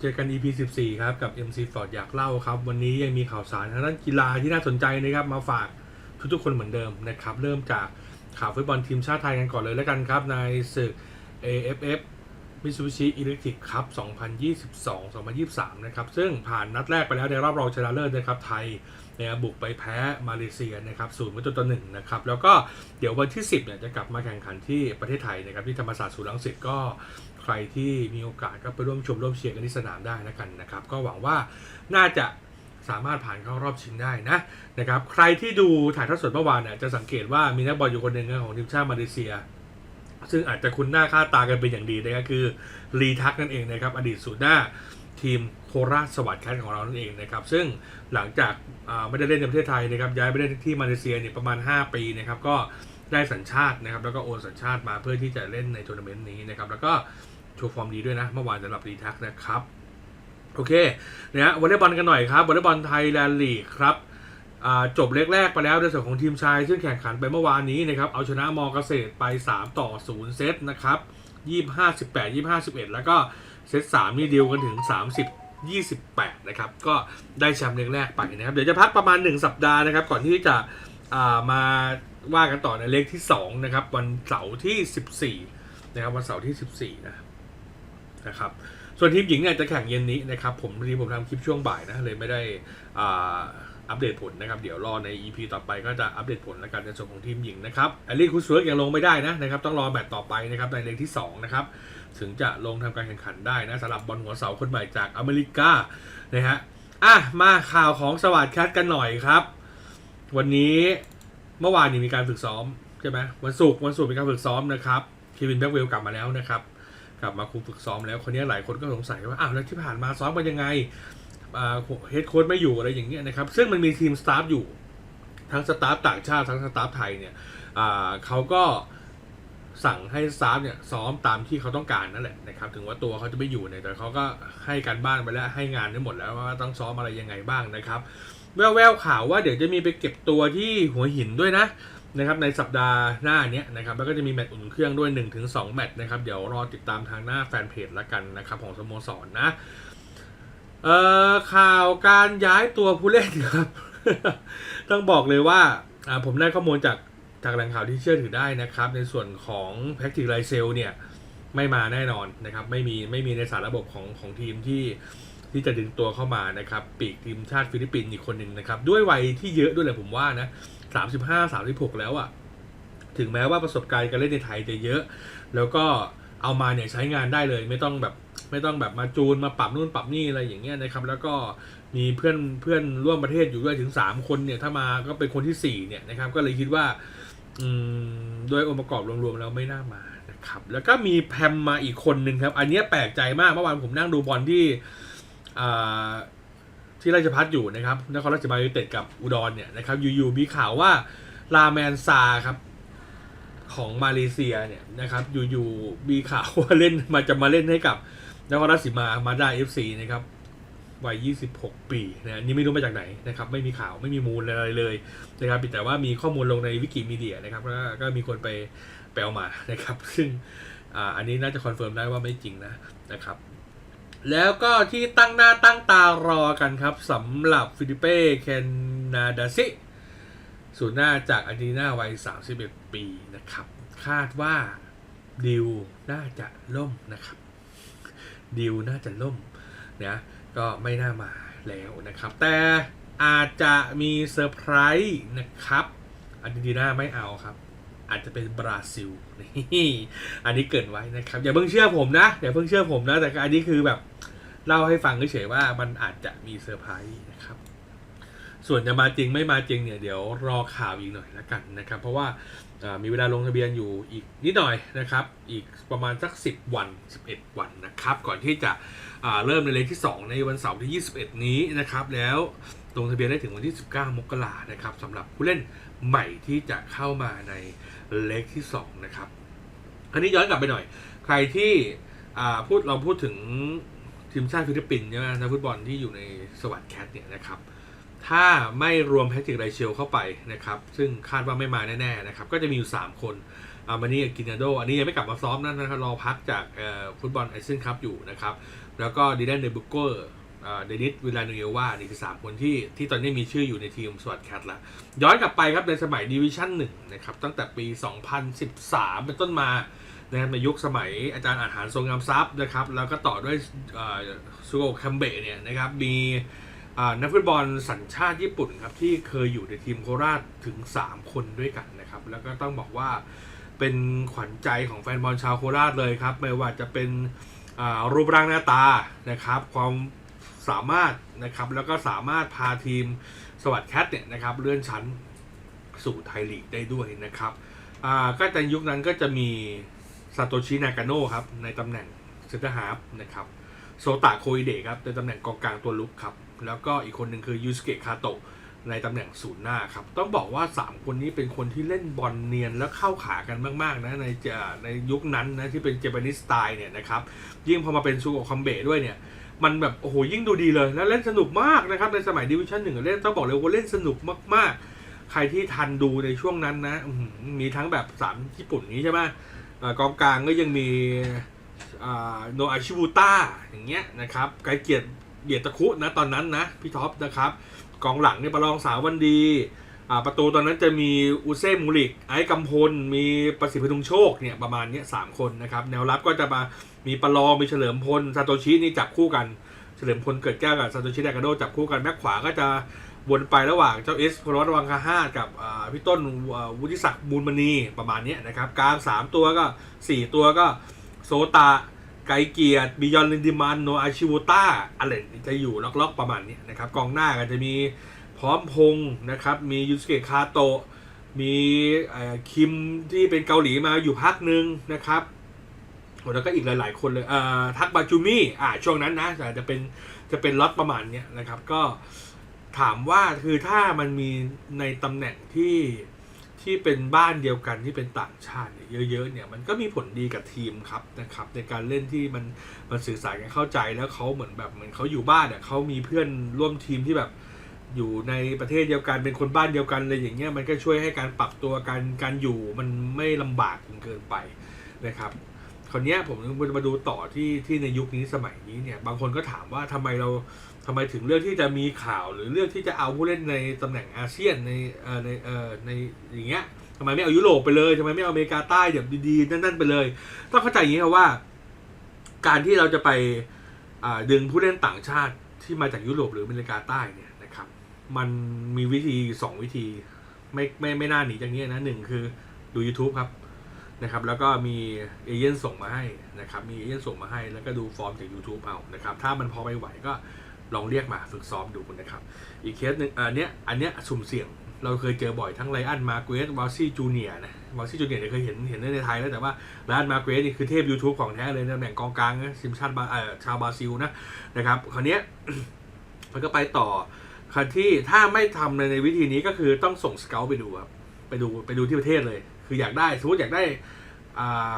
เจอกัน EP 14 ครับ กับ MC Ford อยากเล่าครับ วันนี้ยังมีข่าวสารทางด้านกีฬาที่น่าสนใจนะครับ มาฝากทุกๆคนเหมือนเดิมนะครับ เริ่มจากข่าวฟุตบอลทีมชาติไทยกันก่อนเลยแล้วกันครับ ในศึก AFF Mitsubishi Electric Cup 2022-2023 นะครับ ซึ่งผ่านนัดแรกไปแล้วในรอบรองชนะเลิศนะครับ ไทยนะครับบุกไปแพ้มาเลเซียนะครับศูนย์ประตูต่อหนึ่งนะครับ แล้วก็เดี๋ยววันที่ 10เนี่ยจะกลับมาแข่งขันที่ประเทศไทยนะครับ ที่ธรรมศาสตร์ศูนย์รังสิตก็ใครที่มีโอกาสก็ไปร่วมชมร่วมเชียร์กันที่สนามได้นะกันนะครับ ก็หวังว่าน่าจะสามารถผ่านเข้ารอบชิงได้นะนะครับ ใครที่ดูถ่ายทอดสดเมื่อวานเนี่ยจะสังเกตว่ามีนักบอลอยู่คนหนึ่งของทีมชาติมาเลเซีย ซึ่งอาจจะคุ้นหน้าค่าตากันเป็นอย่างดีนะครับคือรีทักนั่นเองนะครับอดีตศูนย์หน้าทีมโคราชสวัสดิ์แคทของเรานั่นเองนะครับซึ่งหลังจากไม่ได้เล่นในประเทศไทยนะครับย้ายไปเล่นที่มาเลเซียเนี่ยประมาณ 5 ปีนะครับก็ได้สัญชาตินะครับแล้วก็โอนสัญชาติมาเพื่อที่จะเล่นในทัวร์นาเมนต์นี้นะครับแล้วก็โชว์ฟอร์มดีด้วยนะเมื่อวานสำหรับรีทักนะครับโอเคนะฮะวอลเลย์บอลกันหน่อยครับวอลเลย์บอลไทยแลนด์ลีกครับ จบเล็กแรกไปแล้วในส่วนของทีมชาย ซึ่งแข่งขันไปเมื่อวานนี้นะครับเอาชนะมอเกษตรไป 3 ต่อ 0 เซตนะครับ25 18 25 11 แล้วก็เซต3นี่เดีลกันถึง 30 28 นะครับ ก็ได้แชมป์เล็กแรกไปนะครับ เดี๋ยวจะพักประมาณ 1 สัปดาห์นะครับ ก่อนที่จะามาว่ากันต่อในเลขที่ 2 นะครับ วันเสาร์ที่ 14 นะครับ วันเสาร์ที่ 14 นะนะครับ ส่วนทีมหญิงเนี่ยจะแข่งเย็นนี้นะครับ ผมพอดีผมทำคลิปช่วงบ่ายนะ เลยไม่ได้ อัปเดตผลนะครับ เดี๋ยวรอใน EP ต่อไปก็จะอัปเดตผลแล้วกันในส่วนของทีมหญิงนะครับแอลลี่คุสเวิร์กยังลงไม่ได้นะนะครับต้องรอแมตต์ต่อไปนะครับในเลขที่2นะครับถึงจะลงทำการแข่งขันได้นะสำหรับบอลหัวเสาคนใหม่จากอเมริกานะฮะอะมาข่าวของสวัสดิ์แคทกันหน่อยครับ วันนี้เมื่อวานนี้มีการฝึกซ้อมใช่ไหมวันศุกร์วันศุกร์มีการฝึกซ้อมนะครับเควินแบ็กเวลกลับมาแล้วนะครับกลับมาคุมฝึกซ้อมแล้วคนนี้หลายคนก็สงสัยว่าอ้าวแล้วที่ผ่านมาซ้อมกันยังไง เฮดโค้ชไม่อยู่อะไรอย่างเงี้ยนะครับ ซึ่งมันมีทีมสตาฟอยู่ ทั้งสตาฟต่างชาติทั้งสตาฟไทยเนี่ยเขาก็สั่งให้สตาฟเนี่ยซ้อมตามที่เขาต้องการนั่นแหละนะครับ ถึงว่าตัวเขาจะไม่อยู่เนี่ยแต่เขาก็ให้การบ้านไปแล้วให้งานได้หมดแล้วว่าต้องซ้อมอะไรยังไงบ้างนะครับแววๆข่าวว่าเดี๋ยวจะมีไปเก็บตัวที่หัวหินด้วยนะนะครับในสัปดาห์หน้านี้นะครับแล้วก็จะมีแมตช์อุ่นเครื่องด้วย 1-2 แมตช์นะครับ เดี๋ยวรอติดตามทางหน้าแฟนเพจละกันนะครับของสโมสรนะ เอ่อข่าวการย้ายตัวผู้เล่นครับ ต้องบอกเลยว่าอ่าผมได้ข้อมูลจากจากแหล่งข่าวที่เชื่อถือได้นะครับ ในส่วนของแพ็กติกไลเซลเนี่ยไม่มาแน่นอนนะครับ ไม่มีไม่มีในสารระบบของของทีมที่ที่จะดึงตัวเข้ามานะครับปีกทีมชาติฟิลิปปินส์อีกคนหนึ่งนะครับ ด้วยวัยที่เยอะด้วยแหละผมว่านะสามสิบห้าสามสิบหกแล้วอะ่ะ ถึงแม้ว่าประสบการณ์การเล่นในไทยจะเยอะ แล้วก็เอามาเนี่ยใช้งานได้เลย ไม่ต้องแบบ ไม่ต้องแบบมาจูนมาปรับนู่นปรับนี่อะไรอย่างเงี้ยนะครับ แล้วก็มีเพื่อนเพื่อนร่วมประเทศอยู่ด้วยถึงสามคนเนี่ยถ้ามาก็เป็นคนที่สี่เนี่ยนะครับ ก็เลยคิดว่าอืมโดยองค์ประกอบรวมๆแล้วไม่น่ามานะครับ แล้วก็มีแพมมาอีกคนหนึ่งครับ อันนี้แปลกใจมากเมื่อวานผมนั่งดูบอลที่ที่ราชพัฒอยู่นะครับนครราชบัณฑิตกับอุดรเนี่ยนะครับอยู่ๆมีข่าวว่าลาแมนซาครับของมาเลเซียเนี่ยนะครับอยู่ๆมีข่าวว่าเล่นมาจะมาเล่นให้กับ นครราชสีมามาได้เอฟซีนะครับวัย 26 ปีนะนี่ไม่รู้มาจากไหนนะครับ ไม่มีข่าวไม่มีมูลอะไรเลยนะครับแต่ว่ามีข้อมูลลงในวิกิมีเดียนะครับก็ก็มีคนไปไปเอามานะครับ ซึ่งอันนี้น่าจะคอนเฟิร์มได้ว่าไม่จริงนะนะครับ แล้วก็ที่ตั้งหน้าตั้งตารอกันครับสำหรับฟิลิเป้เคนนาดาซิศูนย์หน้าจากอาร์เจนตินาวัย 31 ปีนะครับ คาดว่าดิวน่าจะล่มนะครับ ดิวน่าจะล่มนะก็ไม่น่ามาแล้วนะครับ แต่อาจจะมีเซอร์ไพรส์นะครับอาร์เจนตินาไม่เอาครับ อาจจะเป็นบราซิลนี่อันนี้เกิดไว้นะครับ อย่าเพิ่งเชื่อผมนะอย่าเพิ่งเชื่อผมนะแต่อันนี้คือแบบเล่าให้ฟังเฉยๆว่ามันอาจจะมีเซอร์ไพรส์นะครับ ส่วนจะมาจริงไม่มาจริงเนี่ยเดี๋ยวรอข่าวอีกหน่อยละกันนะครับ เพราะว่ามีเวลาลงทะเบียนอยู่อีกนิดหน่อยนะครับ อีกประมาณสัก 10 วัน 11 วันนะครับ ก่อนที่จะเริ่มในเลขที่ 2 ในวันเสาร์ที่ 21 นี้นะครับ แล้วลงทะเบียนได้ถึงวันที่ 19 มกรานะครับสำหรับผู้เล่นใหม่ที่จะเข้ามาในเลขที่ 2 นะครับ อันนี้ย้อนกลับไปหน่อย ใครที่พูดเราพูดถึงทีมชาติฟิลิปปินส์ใช่ไหมนักฟุตบอลที่อยู่ในสวัสด์แคทเนี่ยนะครับ ถ้าไม่รวมแพทริกไรเชลเข้าไปนะครับ ซึ่งคาดว่าไม่มาแน่ๆนะครับ ก็จะมีอยู่ 3 คนอามานี่กินาโด อันนี้ยังไม่กลับมาซ้อมนั่นนะครับรอพักจากฟุตบอลไอเซนคัพอยู่นะครับ แล้วก็ดีแดนเดบุโกอร์เดนิสวิลาโนเอลวานี่คือ3คนที่ที่ตอนนี้มีชื่ออยู่ในทีมสวัสดแคทละย้อนกลับไปครับในสมัยดิวิชั่น1นะครับ ตั้งแต่ปี 2013 เป็นต้นมานะครับในยุคสมัยอาจารย์อาหารทรงงามทรัพย์นะครับ แล้วก็ต่อด้วยซูโกคัมเบะเนี่ยนะครับมี นักฟุตบอลสัญชาติญี่ปุ่นครับที่เคยอยู่ในทีมโคราชถึง 3 คนด้วยกันนะครับ แล้วก็ต้องบอกว่าเป็นขวัญใจของแฟนบอลชาวโคราชเลยครับ ไม่ว่าจะเป็นรูปร่างหน้าตานะครับ ความสามารถนะครับแล้วก็สามารถพาทีมสวัสดแคทเนี่ยนะครับเลื่อนชั้นสู่ไทยลีกได้ด้วยนะครับก็ในยุคนั้นก็จะมีซาโตชินากาโนะครับในตำแหน่งเซนเตอร์ฮาร์ฟนะครับโซตะโคอิเดะครับในตำแหน่งกองกลางตัวลุกครับ แล้วก็อีกคนหนึ่งคือยูสเกะคาโตะในตำแหน่งศูนย์หน้าครับ ต้องบอกว่า 3 คนนี้เป็นคนที่เล่นบอลเนียนแล้วเข้าขากันมาก ๆ นะในจะในยุคนั้นนะที่เป็นเจแปนิสสไตล์เนี่ยนะครับ ยิ่งพอมาเป็นซูโกะคัมเบด้วยเนี่ย มันแบบ โอ้โห ยิ่งดูดีเลย แล้วเล่นสนุกมากนะครับ ในสมัยดิวิชั่นหนึ่งเล่นต้องบอกเลยว่าเล่นสนุกมาก ๆ ใครที่ทันดูในช่วงนั้นนะมีทั้งแบบสามญี่ปุ่นนี้ใช่ไหมอกองกลางก็ยังมีโนอาชิบูต้าอย่างเงี้ยนะครับไกเกียรติ เบียรตะคุนะตอนนั้นนะพี่ท็อปนะครับกองหลังเนี่ยประลองสาววันดีประตูตอนนั้นจะมีอุเซ่มูริก ไอ้กำพล มีประสิทธิ์พดุงโชคเนี่ยประมาณนี้สามคนนะครับ แนวรับก็จะมามีประลองมีเฉลิมพลซาโตชินี่จับคู่กัน เฉลิมพลเกิดแก้วกับซาโตชิดกาโดจับคู่กันแบ็คขวาก็จะวนไประหว่างเจ้าเอสพลวัตวังคาฮากับพี่ต้นวุฒิศักดิ์มูลมณีประมาณนี้นะครับกลางสามตัวก็สี่ตัวก็โซตา ไกเกียรติบิยอนลินดิมันโนอาชิวต้าอะไรจะอยู่ล็อกๆประมาณนี้นะครับกองหน้าก็จะมีพร้อมพงษ์นะครับ มียูสเกะคาโตะมีคิมที่เป็นเกาหลีมาอยู่พักหนึ่งนะครับแล้วก็อีกหลายๆ คนเลยเทักบาจูมี่อ่าช่วงนั้นนะแต่จะเป็นจะเป็นล็อตประมาณนี้นะครับ ก็ถามว่าคือถ้ามันมีในตำแหน่งที่ ที่เป็นบ้านเดียวกันที่เป็นต่างชาติเนี่ยเยอะๆเนี่ยมันก็มีผลดีกับทีมครับนะครับ ในการเล่นที่มันมันสื่อสารกันเข้าใจแล้วเขาเหมือนแบบเหมือนเขาอยู่บ้านเนี่ยเขามีเพื่อนร่วมทีมที่แบบอยู่ในประเทศเดียวกันเป็นคนบ้านเดียวกันเลยอย่างเงี้ยมันก็ช่วยให้การปรับตัวการการอยู่มันไม่ลำบากจนเกินไปนะครับคราวเนี้ยผมมาดูต่อที่ที่ในยุคนี้สมัยนี้เนี่ยบางคนก็ถามว่าทำไมเรา ทำไมถึงเลือกที่จะมีข่าวหรือเลือกที่จะเอาผู้เล่นในตำแหน่งอาเซียนในเอ่อในเอ่อในอย่างเงี้ยทำไมไม่เอายุโรปไปเลยทำไมไม่เอาอเมริกาใต้แบบดีๆนั่นๆไปเลย ต้องเข้าใจอย่างนี้ครับว่า การที่เราจะไปดึงผู้เล่นต่างชาติที่มาจากยุโรปหรืออเมริกาใต้เนี่ยนะครับ มันมีวิธีสองวิธี ไม่ไม่ไม่น่าหนีจากนี้นะหนึ่งคือดู YouTube ครับนะครับแล้วก็มีเอเย่นส่งมาให้นะครับมีเอเย่นส่งมาให้แล้วก็ดูฟอร์มจาก YouTube เอานะครับถ้ามันพอไปไหวก็ ลองเรียกมาฝึกซ้อมดูนะครับ อีกเคสหนึ่งอันเนี้ยอันเนี้ยสุ่มเสี่ยง เราเคยเจอบ่อยทั้งไลอันมาเกรสวอลซี่จูเนียนะวอลซี่จูเนียเนี่ยเคยเห็นเห็นในไทยแล้วแต่ว่าไลอันมาเกรสนี่คือเทพ YouTube ของแท้เลยตำแหน่งกองกลางนะทีมชาติบาเอ่อชาวบราซิลนะนะครับคราวเนี้ยมันก็ไปต่อคันที่ถ้าไม่ทำในในวิธีนี้ก็คือต้องส่งสเกลไปดูครับไปดูไปดูที่ประเทศเลย คืออยากได้สมมติอยากได้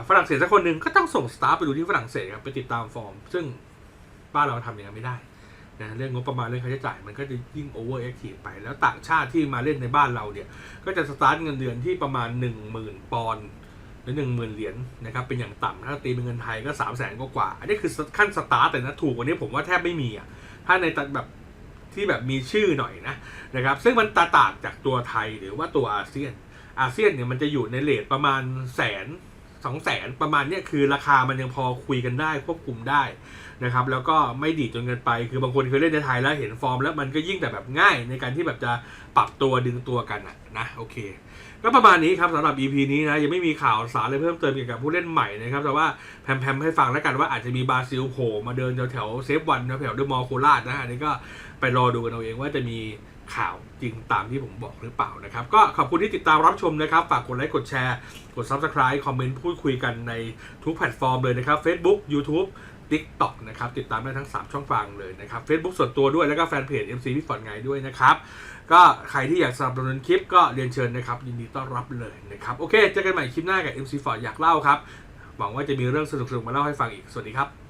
ฝรั่งเศสสักคนหนึ่งก็ต้องส่งสตาฟไปดูที่ฝรั่งเศสครับไปติดตามฟอร์ม ซึ่งบ้านเราทำอย่างนั้นไม่ได้ นะเรื่องงบประมาณเรื่องค่าใช้จ่ายมันก็จะยิ่งโอเวอร์แอคทีฟไป แล้วต่างชาติที่มาเล่นในบ้านเราเนี่ย ก็จะสตาร์ทเงินเดือนที่ประมาณ 1 0,000 ปอนด์หรือ1 0,000เหรียญนะครับเป็นอย่างต่ำถ้าตีเป็นเงินไทยก็3 0 0แสนกว่าอันนี้คือขั้นสตาร์ทแต่นะถูกกว่านี้ผมว่าแทบไม่มีอะถ้าในตัดแบบที่แบบมีชื่อหน่อยนะนะครับซึ่งมันตาต่างจากตัวไทยหรือว่าตัวอาเซียนอาเซียนเนี่ยมันจะอยู่ในเลทประมาณแสน สองแสนประมาณเนี้ยคือราคามันยังพอคุยกันได้ควบคุมได้นะครับแล้วก็ไม่ดีจนเกินไป คือบางคนเคยเล่นในไทยแล้วเห็นฟอร์ม แล้วมันก็ยิ่งแต่แบบง่ายในการที่แบบจะปรับตัวดึงตัวกันอะนะโอเค ก็ประมาณนี้ครับสำหรับ EP นี้นะยังไม่มีข่าวสารอะไรเพิ่มเติมเกี่ยวกับผู้เล่นใหม่นะครับแต่ว่าแพมๆให้ฟังแล้วกันว่าอาจจะมีบราซิลโผล่มาเดินแถวๆเซฟวันแถวเดอะมอลล์โคราชนะอันนี้ก็ไปรอดูกันเอาเองว่าจะมี ข่าวจริงตามที่ผมบอกหรือเปล่านะครับ ก็ขอบคุณที่ติดตามรับชมนะครับ ฝากกดไลค์กดแชร์กด Subscribe คอมเมนต์พูดคุยกันในทุกแพลตฟอร์มเลยนะครับ Facebook YouTube TikTok นะครับ ติดตามได้ทั้ง 3 ช่องทางเลยนะครับ Facebook ส่วนตัวด้วยแล้วก็แฟนเพจ MC พี่ฝนไงด้วยนะครับ ก็ใครที่อยากสนับสนุนคลิปก็เรียนเชิญนะครับ ยินดีต้อนรับเลยนะครับ โอเคเจอกันใหม่คลิปหน้ากับ MC ฟอร์ดอยากเล่าครับหวังว่าจะมีเรื่องสนุกๆมาเล่าให้ฟังอีกสวัสดีครับ